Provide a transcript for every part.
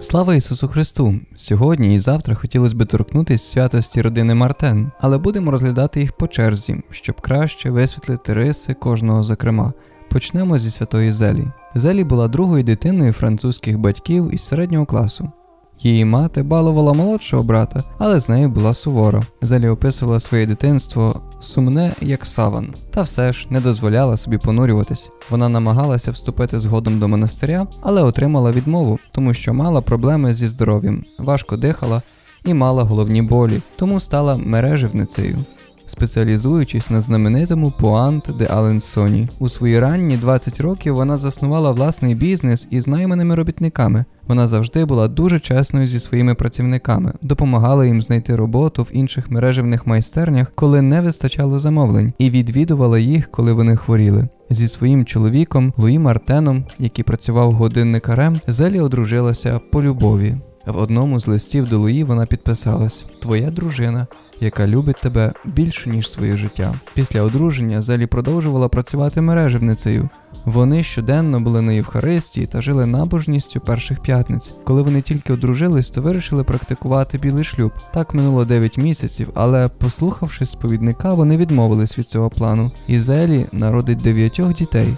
Слава Ісусу Христу! Сьогодні і завтра хотілося би торкнутися святості родини Мартен, але будемо розглядати їх по черзі, щоб краще висвітлити риси кожного зокрема. Почнемо зі святої Зелі. Зелі була другою дитиною французьких батьків із середнього класу. Її мати балувала молодшого брата, але з нею була сувора. Зелі описувала своє дитинство сумне, як саван, та все ж не дозволяла собі понурюватись. Вона намагалася вступити згодом до монастиря, але отримала відмову, тому що мала проблеми зі здоров'ям, важко дихала і мала головні болі, тому стала мереживницею. Спеціалізуючись на знаменитому Пуант де Аленсоні. У свої ранні 20 років вона заснувала власний бізнес із найманими робітниками. Вона завжди була дуже чесною зі своїми працівниками, допомагала їм знайти роботу в інших мережевних майстернях, коли не вистачало замовлень, і відвідувала їх, коли вони хворіли. Зі своїм чоловіком Луї Мартеном, який працював годинникарем, Зелі одружилася по любові. В одному з листів до Луї вона підписалась: Твоя дружина, яка любить тебе більше ніж своє життя. Після одруження Зелі продовжувала працювати мережевницею. Вони щоденно були на Євхаристії та жили набожністю перших п'ятниць. Коли вони тільки одружились, то вирішили практикувати білий шлюб. Так минуло 9 місяців, але, послухавши сповідника, вони відмовились від цього плану. І Зелі народить дев'ятьох дітей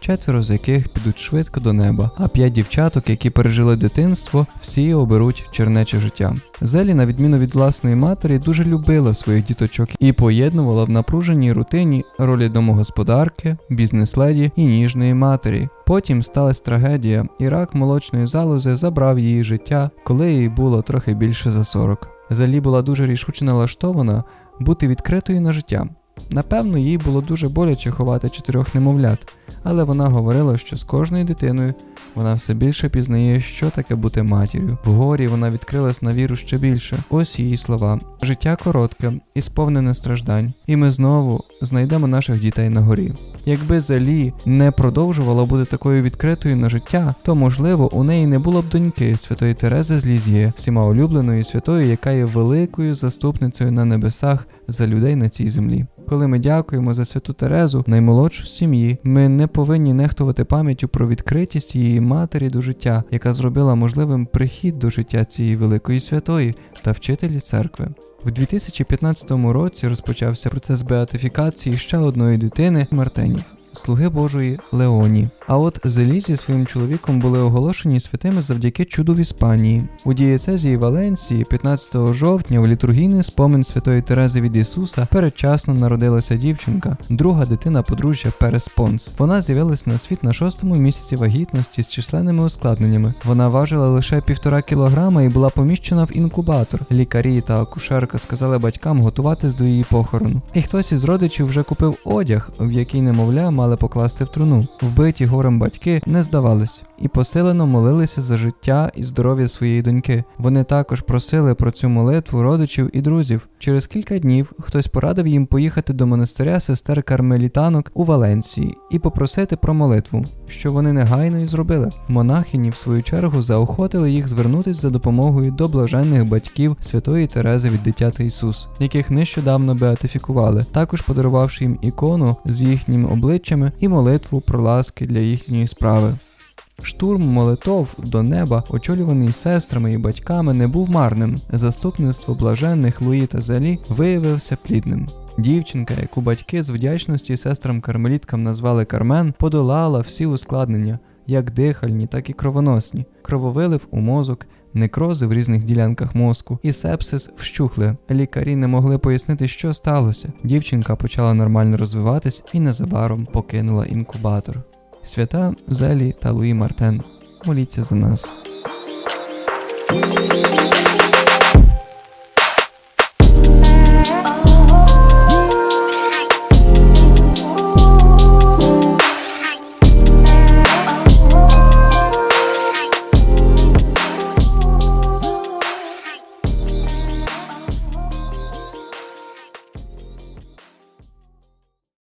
четверо з яких підуть швидко до неба, а п'ять дівчаток, які пережили дитинство, всі оберуть чернече життя. Зелі, на відміну від власної матері, дуже любила своїх діточок і поєднувала в напруженій рутині ролі домогосподарки, бізнес-леді і ніжної матері. Потім сталася трагедія, і рак молочної залози забрав її життя, коли їй було трохи більше за 40. Зелі була дуже рішуче налаштована бути відкритою на життя. Напевно, їй було дуже боляче ховати чотирьох немовлят, але вона говорила, що з кожною дитиною вона все більше пізнає, що таке бути матір'ю. Вгорі вона відкрилась на віру ще більше. Ось її слова: життя коротке і сповнене страждань, і ми знову знайдемо наших дітей на горі. Якби Залі не продовжувала бути такою відкритою на життя, то можливо у неї не було б доньки святої Терези з Лізьє, всіма улюбленої святої, яка є великою заступницею на небесах за людей на цій землі. Коли ми дякуємо за святу Терезу, наймолодшу сім'ї, ми не повинні нехтувати пам'яттю про відкритість її матері до життя, яка зробила можливим прихід до життя цієї великої святої та вчителі церкви. В 2015 році розпочався процес беатифікації ще одної дитини Мартенів слуги Божої Леоні. А от Зелі зі своїм чоловіком були оголошені святими завдяки чуду в Іспанії. У дієцезії Валенції, 15 жовтня, в літургійний спомин Святої Терези від Ісуса передчасно народилася дівчинка, друга дитина подружжя Переспонс. Вона з'явилася на світ на шостому місяці вагітності з численними ускладненнями. Вона важила лише півтора кілограма і була поміщена в інкубатор. Лікарі та акушерка сказали батькам готуватись до її похорону. І хтось із родичів вже купив одяг, в який немовля мали покласти в труну. Вбиті горем батьки не здавались і посилено молилися за життя і здоров'я своєї доньки. Вони також просили про цю молитву родичів і друзів. Через кілька днів хтось порадив їм поїхати до монастиря сестер кармелітанок у Валенції і попросити про молитву, що вони негайно і зробили. Монахині, в свою чергу, заохотили їх звернутися за допомогою до блаженних батьків святої Терези від дитяти Ісус, яких нещодавно беатифікували, також подарувавши їм ікону з їхніми обличчями і молитву про ласки для їхньої справи. Штурм молитов до неба, очолюваний сестрами і батьками, не був марним. Заступництво блаженних Луї та Залі виявився плідним. Дівчинка, яку батьки з вдячності сестрам кармеліткам назвали Кармен, подолала всі ускладнення, як дихальні, так і кровоносні, крововилив у мозок. Некрози в різних ділянках мозку і сепсис вщухли. Лікарі не могли пояснити, що сталося. Дівчинка почала нормально розвиватись і незабаром покинула інкубатор. Свята Зелі та Луї Мартен. Моліться за нас.